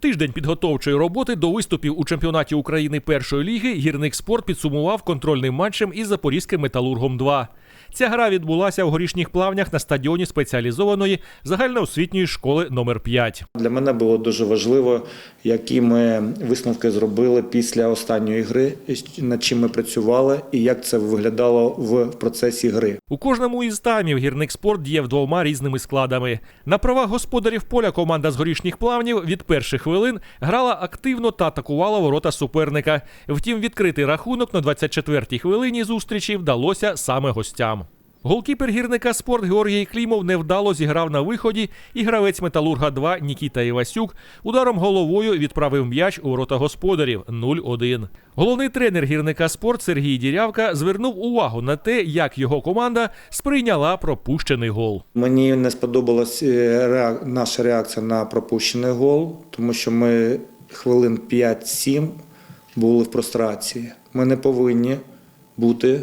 Тиждень підготовчої роботи до виступів у чемпіонаті України першої ліги гірник спорт підсумував контрольним матчем із запорізьким металургом 2 Ця гра відбулася в горішніх плавнях на стадіоні спеціалізованої загальноосвітньої школи номер 5 Для мене було дуже важливо, які ми висновки зробили після останньої гри, над чим ми працювали, і як це виглядало в процесі гри. У кожному із таймів гірник спорт діяв двома різними складами. На правах господарів поля команда з горішніх плавнів від перших хвилин грала активно та атакувала ворота суперника. Втім, відкритий рахунок на 24-й хвилині зустрічі вдалося саме гостям. Голкіпер гірника спорт Георгій Клімов невдало зіграв на виході, і гравець Металурга 2 Нікіта Івасюк ударом головою відправив м'яч у ворота господарів 0-1. Головний тренер гірника спорт Сергій Дірявка звернув увагу на те, як його команда сприйняла пропущений гол. Мені не сподобалась е, наша реакція на пропущений гол, тому що ми хвилин 5-7 були в прострації. Ми не повинні бути.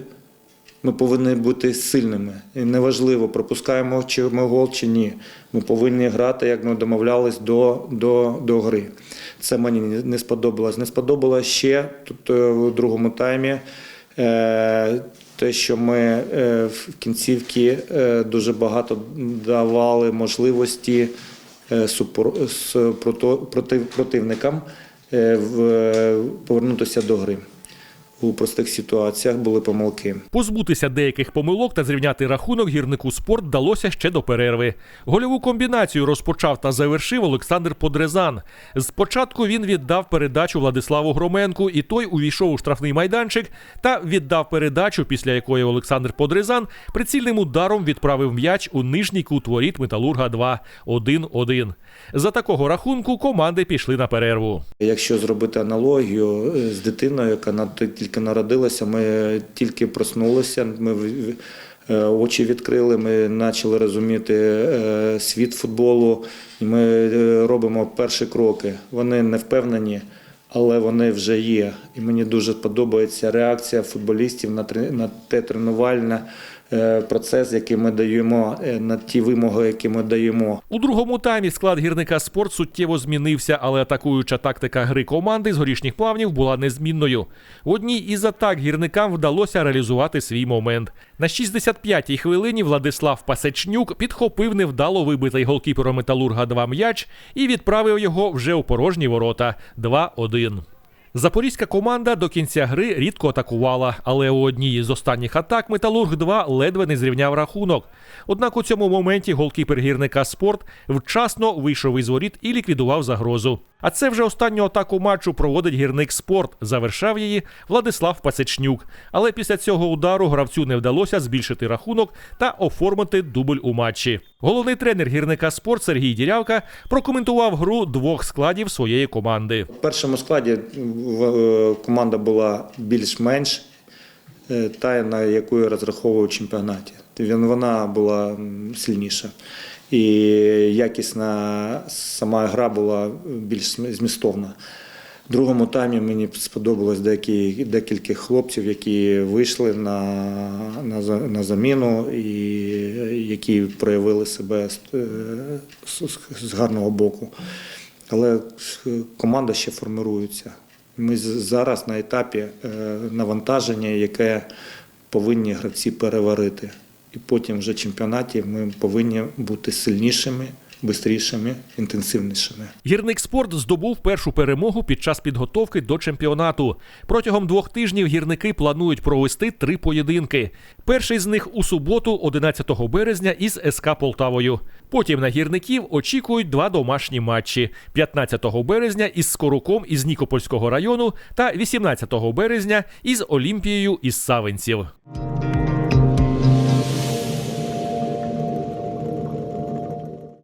Ми повинні бути сильними. І неважливо, пропускаємо чи ми гол чи ні. Ми повинні грати, як ми домовлялись до, до, до гри. Це мені не сподобалось. Не сподобалось ще тут е, в другому таймі. е, Те, що ми е, в кінцівці е, дуже багато давали можливості е, противникам е, повернутися до гри. У простих ситуаціях були помилки. Позбутися деяких помилок та зрівняти рахунок гірнику спорт вдалося ще до перерви. Гольову комбінацію розпочав та завершив Олександр Подрезан. Спочатку він віддав передачу Владиславу Громенку, і той увійшов у штрафний майданчик та віддав передачу, після якої Олександр Подрезан прицільним ударом відправив м'яч у нижній кут воріт Металурга 2 1-1. За такого рахунку команди пішли на перерву. Якщо зробити аналогію е, з дитиною, яка на- тільки народилася, ми тільки проснулися, ми е, очі відкрили, ми почали розуміти е, світ футболу, і ми е, робимо перші кроки. Вони не впевнені, але вони вже є. І мені дуже подобається реакція футболістів на те тренувальне процес, який ми даємо, е, на ті вимоги, які ми даємо. У другому таймі склад гірника спорт суттєво змінився, але атакуюча тактика гри команди з горішніх плавнів була незмінною. В одній із атак гірникам вдалося реалізувати свій момент. На 65-й хвилині Владислав Пасечнюк підхопив невдало вибитий голкіпером Металурга 2 м'яч і відправив його вже у порожні ворота 2-1. Запорізька команда до кінця гри рідко атакувала, але у одній із останніх атак Металург 2 ледве не зрівняв рахунок. Однак у цьому моменті голкіпер гірника спорт вчасно вийшов із воріт і ліквідував загрозу. А це вже останню атаку матчу проводить гірник спорт. Завершав її Владислав Пасечнюк. Але після цього удару гравцю не вдалося збільшити рахунок та оформити дубль у матчі. Головний тренер гірника спорт Сергій Дірявка прокоментував гру двох складів своєї команди. В першому складі е, команда була більш-менш е, та, на яку я розраховував у чемпіонаті. Вона була сильніша. І якісна сама гра була більш змістовна. Другому таймі мені сподобалось деякі, декілька хлопців, які вийшли на, на, на заміну і які проявили себе з, е, з, гарного боку. Але команда ще формирується. Ми зараз на етапі е, навантаження, яке повинні гравці переварити. І потім вже в чемпіонаті ми повинні бути сильнішими, швидшими, інтенсивнішими. Гірник спорт здобув першу перемогу під час підготовки до чемпіонату. Протягом двох тижнів гірники планують провести три поєдинки. Перший з них у суботу, 11 березня, із СК Полтавою. Потім на гірників очікують два домашні матчі: 15 березня із Скоруком із Нікопольського району та 18 березня із Олімпією із Савинців.